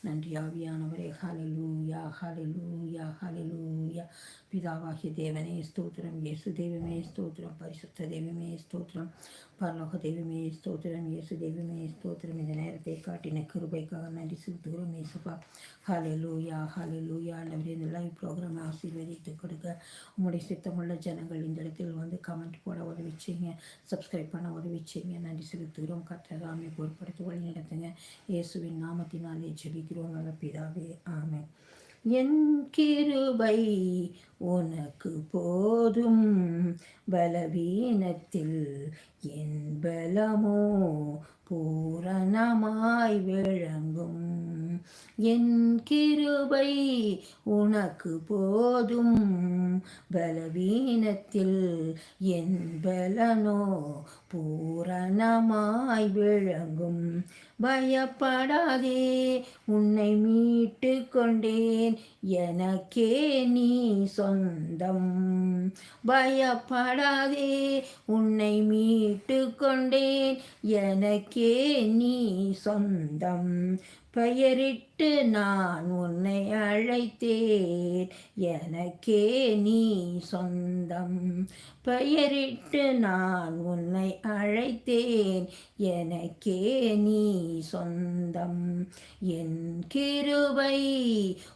நன்றி ஆவியானவரே. ஹalleluya ஹalleluya ஹalleluya. பிதாவாகிய தேவனே ஸ்தோத்திரம். இயேசு தெய்வமே ஸ்தோத்திரம். பரிசுத்த தெய்வமே ஸ்தோத்திரம். பரலோக தெய்வமே ஸ்தோத்திரம் இயேசு தெய்வமே ஸ்தோத்திரம் இந்த நேரத்தை காட்டின கிருபைக்காக நன்றி செலுத்துகிறோம் இயேசுப்பா ஹாலே லூயா ஹாலே லூயா அல்லவரே இந்த லைவ் ப்ரோக்ராம் ஆசீர்வதித்து கொடுக்க உங்களுடைய சித்தமுள்ள ஜனங்கள் இந்த இடத்தில் வந்து கமெண்ட் போட உதவிச்சிங்க சப்ஸ்கிரைப் பண்ண உதவிச்சிங்க நன்றி செலுத்துகிறோம் கத்தராமை பொருட்படுத்தி வழி நடத்துங்க இயேசுவின் நாமத்தினாலே ஜெபிக்கிறோம் நல்ல பிதாவே ஆமென் என் கிருபை உனக்கு போதும். பலவீனத்தில் என் பலமோ பூரணமாய் விளங்கும். என் கிருபை உனக்கு போதும். பலவீனத்தில் என் பலனோ பூரணமாய் விளங்கும். பயப்படாதே உன்னை மீட்டு கொண்டேன். எனக்கே நீ சொந்தம். பயப்படாதே உன்னை மீட்டு கொண்டேன். எனக்கே நீ சொந்தம். பெயரிட்டு நான் உன்னை அழைத்தேன். எனக்கே நீ சொந்தம். பெயரிட்டு நான் உன்னை அழைத்தேன். எனக்கே நீ சொந்தம். என் கிருபை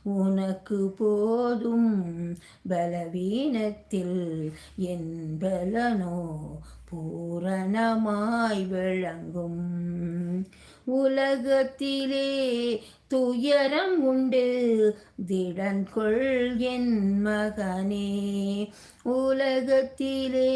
உனக்கு போதும். பலவீனத்தில் என் பலனோ பூரணமாய் விளங்கும். உலகத்திலே துயரம் உண்டு. திடன் கொள்கின் மகனே உலகத்திலே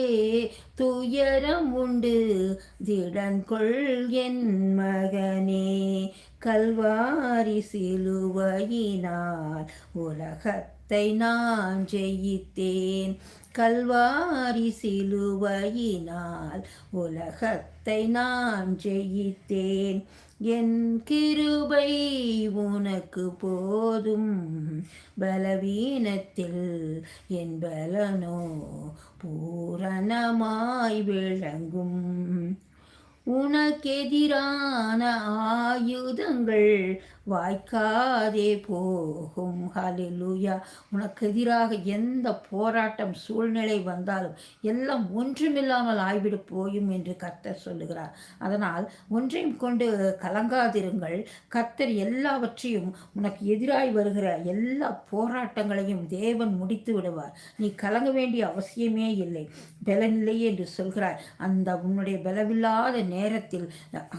துயரம் உண்டு. திடன் கொள்கின் மகனே கல்வாரி சிலுவையினால் உலகத்தை நான் ஜெயித்தேன். கல்வாரி சிலுவையினால் உலகத்தை நான் ஜெயித்தேன். என் கிருபை உனக்கு போதும். பலவீனத்தில் என் பலனோ பூரணமாய் விளங்கும். உனக்கெதிரான ஆயுதங்கள் வாய்க்காதே போகும். ஹலிலுயா உனக்கு எதிராக எந்த போராட்டம் சூழ்நிலை வந்தாலும் எல்லாம் ஒன்றுமில்லாமல் ஆய்விடு போயும் என்று கர்த்தர் சொல்லுகிறார். அதனால் ஒன்றையும் கொண்டு கலங்காதிருங்கள். கர்த்தர் எல்லாவற்றையும் உனக்கு எதிராய் வருகிற எல்லா போராட்டங்களையும் தேவன் முடித்து விடுவார். நீ கலங்க வேண்டிய அவசியமே இல்லை. பலனில்லையே என்று சொல்கிறார். அந்த உன்னுடைய பலவில்லாத நேரத்தில்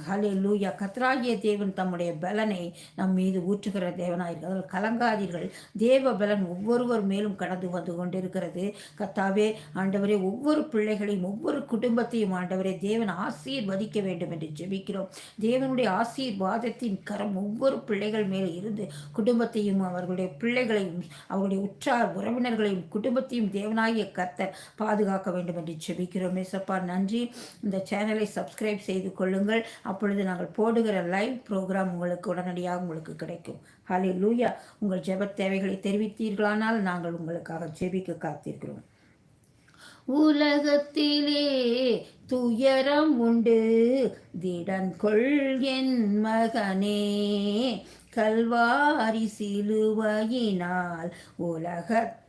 ஹலே லூயா கத்ராகிய தேவன் தம்முடைய பலனை நம் மீது ஊற்றுகிற தேவனாயிருக்கிறது அதில் கலங்காதீர்கள். தேவ பலன் ஒவ்வொருவர் மேலும் கடந்து வந்து கொண்டிருக்கிறது. கத்தாவே ஆண்டவரே ஒவ்வொரு பிள்ளைகளையும் ஒவ்வொரு குடும்பத்தையும் ஆண்டவரே தேவன் ஆசீர்வதிக்க வேண்டும் என்று ஜெபிக்கிறோம். தேவனுடைய ஆசீர்வாதத்தின் கரம் ஒவ்வொரு பிள்ளைகள் மேலே இருந்து குடும்பத்தையும் அவர்களுடைய பிள்ளைகளையும் அவர்களுடைய உற்றார் உறவினர்களையும் குடும்பத்தையும் தேவனாகிய கர்த்தர் பாதுகாக்க வேண்டும் வேண்டி ஜெபிக்கிறோம் மேசப்பா நன்றி. இந்த சேனலை சப்ஸ்கிரைப் செய்து கொள்ளுங்கள். அப்பொழுது நாங்கள் போடுகிற லைவ் ப்ரோக்ராம் உங்களுக்கு உடனடியாக உங்களுக்கு கிடைக்கும். ஹலே லூயா உங்கள் ஜெப தேவைகளை தெரிவித்தீர்களானால் நாங்கள் உங்களுக்காக ஜெபிக்க காத்திருக்கிறோம். உலகத்திலே துயரம் உண்டு. திடன் கொள் என் மகனே. கல்வாரி சிலுவையினால்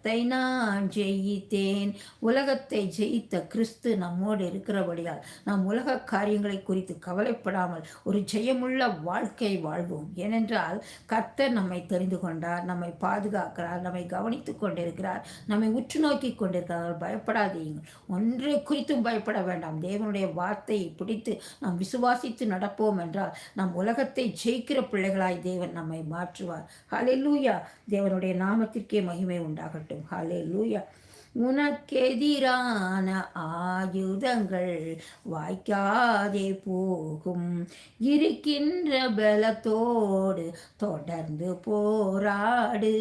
உலகத்தை நான் ஜெயித்தேன். உலகத்தை ஜெயித்த கிறிஸ்து நம்மோடு இருக்கிறபடியால் நாம் உலக காரியங்களை குறித்து கவலைப்படாமல் ஒரு ஜெயமுள்ள வாழ்க்கை வாழ்வோம். ஏனென்றால் கர்த்தர் நம்மை தெரிந்து கொண்டார் நம்மை பாதுகாக்கிறார் நம்மை கவனித்து கொண்டிருக்கிறார் நம்மை உற்று நோக்கி கொண்டிருக்கிறார். பயப்படாதீங்க. ஒன்றை குறித்தும் பயப்பட வேண்டாம். தேவனுடைய வார்த்தையை பிடித்து நாம் விசுவாசித்து நடப்போம் என்றால் நம் உலகத்தை ஜெயிக்கிற பிள்ளைகளாய் தேவன் நம்மை மாற்றுவார். ஹலே தேவனுடைய நாமத்திற்கே மகிமை உண்டாகட்டும். ஹலே லூயா உனக்கெதிரான ஆயுதங்கள் வாய்க்காதே போகும். இருக்கின்ற பலத்தோடு தொடர்ந்து போராடு.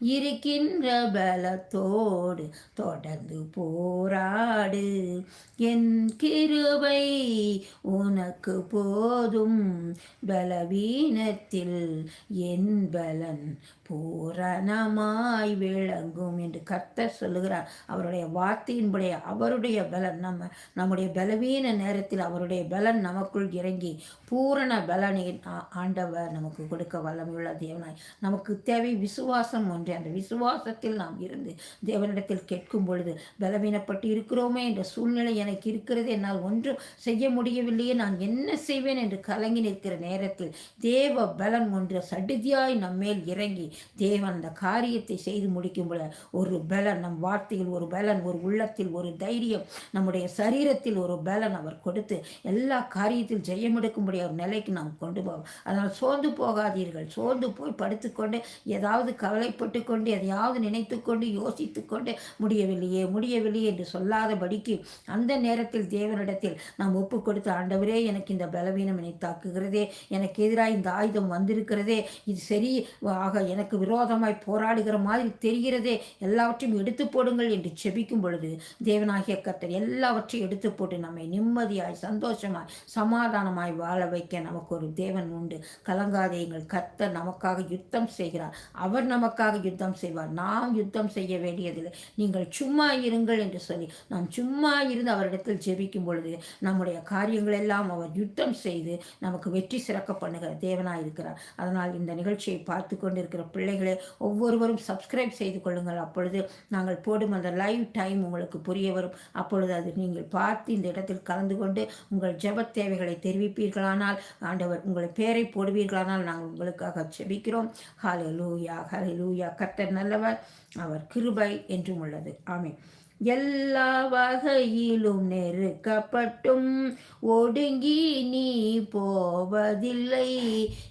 இருக்கின்ற பலத்தோடு தொடர்ந்து போராடு. என் கிருபை உனக்கு போதும். பலவீனத்தில் என் பலன் பூரணமாய் விளங்கும் என்று கர்த்த சொல்லுகிறார். அவருடைய வார்த்தையின்படைய அவருடைய பலன் நம்ம நம்முடைய பலவீன நேரத்தில் அவருடைய பலன் நமக்குள் இறங்கி பூரண பலனின் ஆண்டவர் நமக்கு கொடுக்க வல்லமையுள்ள தேவனாய். நமக்கு தேவை விசுவாசம் ஒன்று. அந்த விசுவாசத்தில் நாம் இருந்து தேவனிடத்தில் கேட்கும் பொழுது பலவீனப்பட்டு இருக்கிறோமே என்ற சூழ்நிலை எனக்கு இருக்கிறது. என்னால் ஒன்றும் செய்ய முடியவில்லையே. நான் என்ன செய்வேன் என்று கலங்கி நிற்கிற நேரத்தில் தேவ பலன் ஒன்று சடுதியாய் நம்மேல் இறங்கி தேவன் அந்த காரியத்தை செய்து முடிக்கும் பொழுது ஒரு பலன் நம் வார்த்தையில் ஒரு பலன் ஒரு உள்ளத்தில் ஒரு தைரியம் நம்முடைய சரீரத்தில் ஒரு பலன் அவர் கொடுத்து எல்லா காரியத்தில் ஜெயமெடுக்கும்படி ஒரு நிலைக்கு நாம் கொண்டு போவோம். அதனால் சோர்ந்து போகாதீர்கள். சோர்ந்து போய் படுத்துக்கொண்டு ஏதாவது கவலைப்பட்டு கொண்டு எதையாவது நினைத்து கொண்டு யோசித்து கொண்டு முடியவில்லையே முடியவில்லையே என்று சொல்லாதபடிக்கு அந்த நேரத்தில் தேவனிடத்தில் நாம் ஒப்பு கொடுத்த ஆண்டவரே எனக்கு இந்த பலவீனம் என்னை தாக்குகிறதே எனக்கு எதிராக இந்த ஆயுதம் வந்திருக்கிறதே இது சரி ஆக எனக்கு விரோதமாய் போராடுகிற மாதிரி தெரிகிறதே எல்லாவற்றையும் எடுத்து போடுங்கள் என்று செபிக்கும் பொழுது தேவனாகிய கத்தர் எல்லாவற்றையும் எடுத்து போட்டு நம்மை நிம்மதியாய் சந்தோஷமாய் சமாதானமாய் வாழ வைக்க நமக்கு ஒரு தேவன் உண்டு. கலங்காதேங்கள் கத்தர் நமக்காக யுத்தம் செய்கிறார். அவர் நமக்காக யுத்தம் செய்வார். நாம் யுத்தம் செய்ய வேண்டியதில்லை. நீங்கள் சும்மா இருங்கள் என்று சொல்லி நாம் சும்மா இருந்து அவரிடத்தில் ஜெபிக்கும் பொழுது நம்முடைய காரியங்கள் எல்லாம் அவர் யுத்தம் செய்து நமக்கு வெற்றி சிறக்க பண்ணுகிற தேவனாக இருக்கிறார். அதனால் இந்த நிகழ்ச்சியை பார்த்து கொண்டிருக்கிற பிள்ளைகளே ஒவ்வொருவரும் சப்ஸ்கிரைப் செய்து கொள்ளுங்கள். அப்பொழுது நாங்கள் போடும் அந்த லைவ் டைம் உங்களுக்கு புரிய வரும். அப்பொழுது அது நீங்கள் பார்த்து இந்த இடத்தில் கலந்து கொண்டு உங்கள் ஜப தேவைகளை தெரிவிப்பீர்களானால் ஆண்டவர் உங்களை பேரை போடுவீர்களானால் நாங்கள் உங்களுக்காக செபிக்கிறோம் ஹாலே லூயா ஹலே லூயா கர்த்தர் நல்லவர் அவர் கிருபை என்றும் உள்ளது. ஆமே எல்லா வகையிலும் நெருக்கப்பட்டும். ஒடுங்கி நீ போவதில்லை.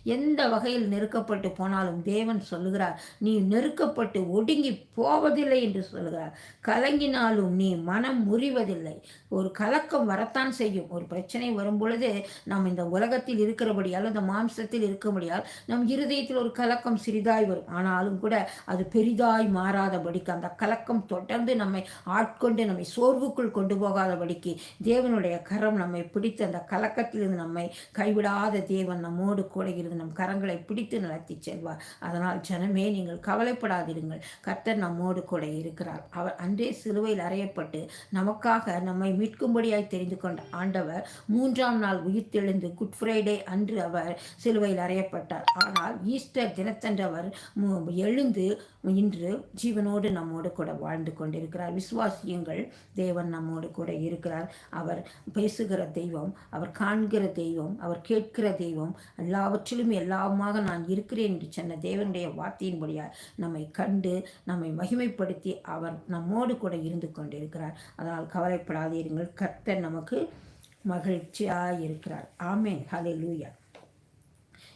எந்த வகையில் நெருக்கப்பட்டு போனாலும் தேவன் சொல்லுகிறார் நீ நெருக்கப்பட்டு ஒடுங்கி போவதில்லை என்று சொல்லுகிறார். கலங்கினாலும் நீ மனம் முறிவதில்லை. ஒரு கலக்கம் வரத்தான் செய்யும். ஒரு பிரச்சனை வரும் பொழுது நாம் இந்த உலகத்தில் இருக்கிறபடியால் இந்த மாம்சத்தில் இருக்கும்படியால் நம் இருதயத்தில் ஒரு கலக்கம் சிறிதாய் வரும். ஆனாலும் கூட அது பெரிதாய் மாறாதபடிக்கு அந்த கலக்கம் தொடர்ந்து நம்மை ஆட்கொண்டு நம்மை சோர்வுக்குள் கொண்டு போகாதபடிக்கு தேவனுடைய கரம் நம்மை பிடித்து அந்த கலக்கத்திலிருந்து நம்மை கைவிடாத தேவன் நம்மோடு கூட இருந்து நம் கரங்களை பிடித்து நடத்தி செல்வார். அதனால் ஜனமே நீங்கள் கவலைப்படாதிருங்கள். கர்த்தர் நம்மோடு கூட இருக்கிறார். அவர் அன்றே சிலுவையில் அறையப்பட்டு நமக்காக நம்மை மீட்கும்படியாய் தெரிந்து கொண்ட ஆண்டவர் மூன்றாம் நாள் உயிர்த்தெழுந்து குட் ஃப்ரைடே அன்று அவர் சிலுவையில் அறையப்பட்டார். ஆனால் ஈஸ்டர் தினத்தன்று அவர் எழுந்து இன்று ஜீவனோடு நம்மோடு கூட வாழ்ந்து கொண்டிருக்கிறார். விசுவாசியங்கள் தேவன் நம்மோடு கூட இருக்கிறார். அவர் பேசுகிற தெய்வம் அவர் காண்கிற தெய்வம் அவர் கேட்கிற தெய்வம் எல்லாவற்றிலும் எல்லாமாக நான் இருக்கிறேன் என்று சொன்ன தேவனுடைய வார்த்தையின்படியால் நம்மை கண்டு நம்மை மகிமைப்படுத்தி அவர் நம்மோடு கூட இருந்து கொண்டிருக்கிறார். அதனால் கவலைப்படாதீர்கள். கர்த்தர் நமக்கு மகிழ்ச்சியாக இருக்கிறார் ஆமேன். ஹலே லூயா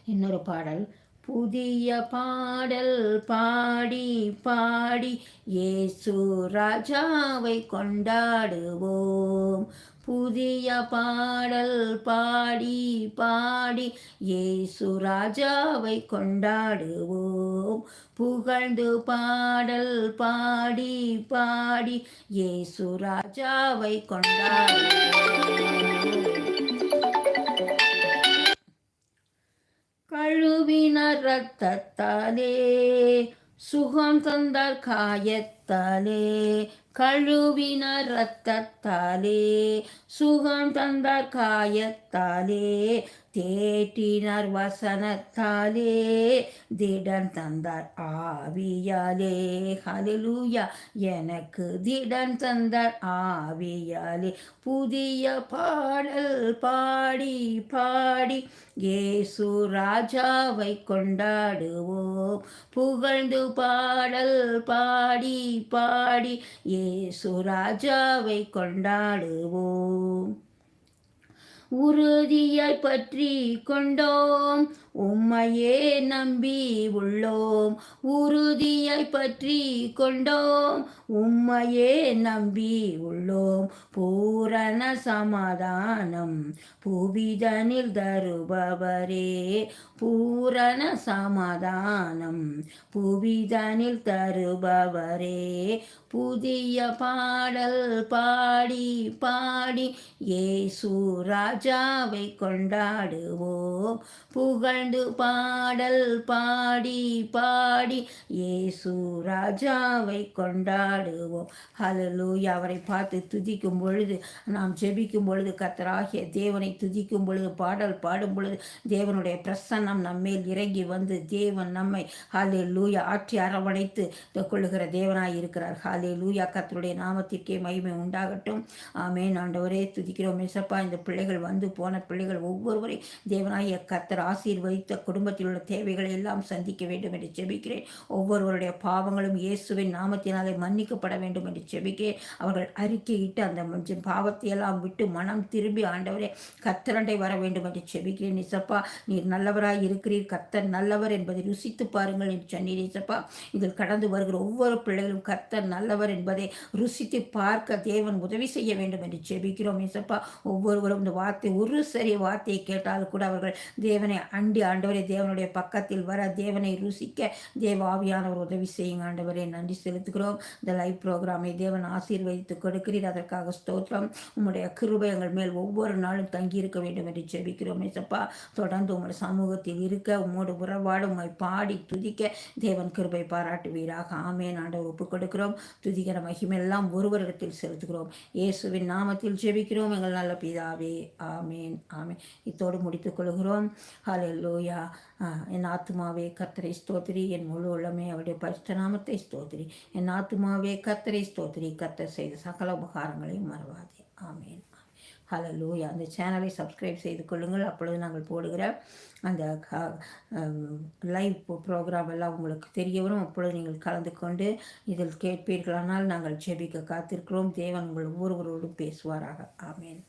இன்னொரு பாடல். புதிய பாடல் பாடி பாடி ஏசு ராஜாவை கொண்டாடுவோம். புதிய பாடல் பாடி பாடி ஏசு ராஜாவை கொண்டாடுவோம். புகழ்ந்து பாடல் பாடி பாடி ஏசு ராஜாவை கொண்டாடுவோம். கழுவின ரத்தத்தாலே சுகம் தந்தார் ரத்தத்தாலே கழுவின ரத்தத்தாலே சுகம் தந்தார் காயத்தாலே தேட்டினார் வசனத்தாலே திடன் தந்தார் ஆவியாலே. ஹலிலூயா எனக்கு திடன் தந்தார் ஆவியாலே. புதிய பாடல் பாடி பாடி ஏசு ராஜாவை கொண்டாடுவோம். புகழ்ந்து பாடல் பாடி பாடி ஏசு ராஜாவை கொண்டாடுவோம். உறுதியாய் பற்றி கொண்டோம். உம்மையே நம்பி உள்ளோம். உறுதியாய் பற்றி கொண்டோம். உம்மையே நம்பி உள்ளோம். பூரண சமாதானம் புவிதனில் தருபவரே. பூரண சமாதானம் புவிதனில் தருபவரே. புதிய பாடல் பாடி பாடி ஏசு ராஜாவை கொண்டாடுவோம். புகழ்ந்து பாடல் பாடி பாடி ஏசு ராஜாவை கொண்டாடுவோம். ஹalleluya அவரை பார்த்து துதிக்கும் பொழுது நாம் ஜெபிக்கும் பொழுது கத்தராகிய தேவனை துதிக்கும் பொழுது பாடல் பாடும் பொழுது தேவனுடைய பிரசன்னம் நம்மேல் இறங்கி வந்து தேவன் நம்மை ஹாலே லூயா ஆற்றி அரவணைத்து கொள்ளுகிற தேவனாய் இருக்கிறார். ஹாலே லூயா கத்தருடைய நாமத்திற்கே மகிமை உண்டாகட்டும். ஆமேன். ஆண்டவரே துதிக்கிறோம். மிசப்பா இந்த பிள்ளைகள் வந்து போன பிள்ளைகள் ஒவ்வொருவரை தேவனாய கத்தர் ஆசீர்வதித்த குடும்பத்தில் உள்ள தேவைகளை எல்லாம் சந்திக்க வேண்டும் என்று ஜெபிக்கிறேன். ஒவ்வொருவருடைய பாவங்களும் இயேசுவின் நாமத்தினாலே மன்னிக்கப்பட வேண்டும் என்று ஜெபிக்கிறேன். அவர்கள் அறிக்கையிட்டு அந்த பாவத்தை எல்லாம் விட்டு மனம் திரும்பி ஆண்டவரே கத்தரண்டை வர வேண்டும் என்று செபிக்கிறேன் நிசப்பா நீர் நல்லவராய் இருக்கிறீர். கத்தர் நல்லவர் என்பதை ருசித்து பாருங்கள் என்று சொன்னீர் நிசப்பா இதில் கடந்து வருகிற ஒவ்வொரு பிள்ளைகளும் கத்தர் நல்லவர் என்பதை ருசித்து பார்க்க தேவன் உதவி செய்ய வேண்டும் என்று செபிக்கிறோம் நிசப்பா ஒவ்வொருவரும் இந்த வார்த்தை ஒரு சரிய வார்த்தையை கேட்டால் கூட அவர்கள் தேவனை அண்டி ஆண்டவரை தேவனுடைய பக்கத்தில் வர தேவனை ருசிக்க தேவ ஆவியானவர் உதவி செய்யுங்க ஆண்டவரே. நன்றி செலுத்துகிறோம். இந்த லைவ் ப்ரோக்ராமை தேவன் ஆசீர்வதித்து கொடுக்கிறீர். அதற்காக ஸ்தோத்திரம். உம்முடைய கிருபை எங்கள் மேல் ஒவ்வொரு நாளும் தங்கியிருக்க வேண்டும் என்று ஜெபிக்கிறோம். ஏசப்பா தொடர்ந்து உங்களுடைய சமூகத்தில் இருக்க உங்களோட உறவாடு உண்மை பாடி துதிக்க தேவன் கிருபை பாராட்டுவீராக. ஆமேன். ஆண்டவர் ஒப்புக் கொடுக்கிறோம். துதிக்கிற மகிமெல்லாம் ஒருவரிடத்தில் செலுத்துகிறோம். இயேசுவின் நாமத்தில் ஜெபிக்கிறோம். எங்கள் நல்ல பிதாவே ஆமேன் ஆமேன். இத்தோடு முடித்துக் கொள்கிறோம். ஹலே லோயா என் ஆத்மாவே கத்தரை ஸ்தோத்திரி. என் முழு உள்ளமே அவருடைய பரிசுத்த நாமத்தை ஸ்தோத்திரி. என் ஆத்மாவே கத்தரை ஸ்தோத்திரி. கத்தர் செய்த சகல உபகாரங்களையும் மறவாதே. ஆமேன் ஹலலூயா அந்த சேனலை சப்ஸ்கிரைப் செய்து கொள்ளுங்கள். அப்பொழுது நாங்கள் போடுகிற அந்த லைவ் ப்ரோக்ராம் எல்லாம் உங்களுக்கு தெரிய வரும். அப்பொழுது நீங்கள் கலந்து கொண்டு இதில் கேட்பீர்களானால் நாங்கள் ஜெபிக்க காத்திருக்கிறோம். தேவன் உங்கள் ஒவ்வொருவரோடும் பேசுவாராக. ஆமேன்.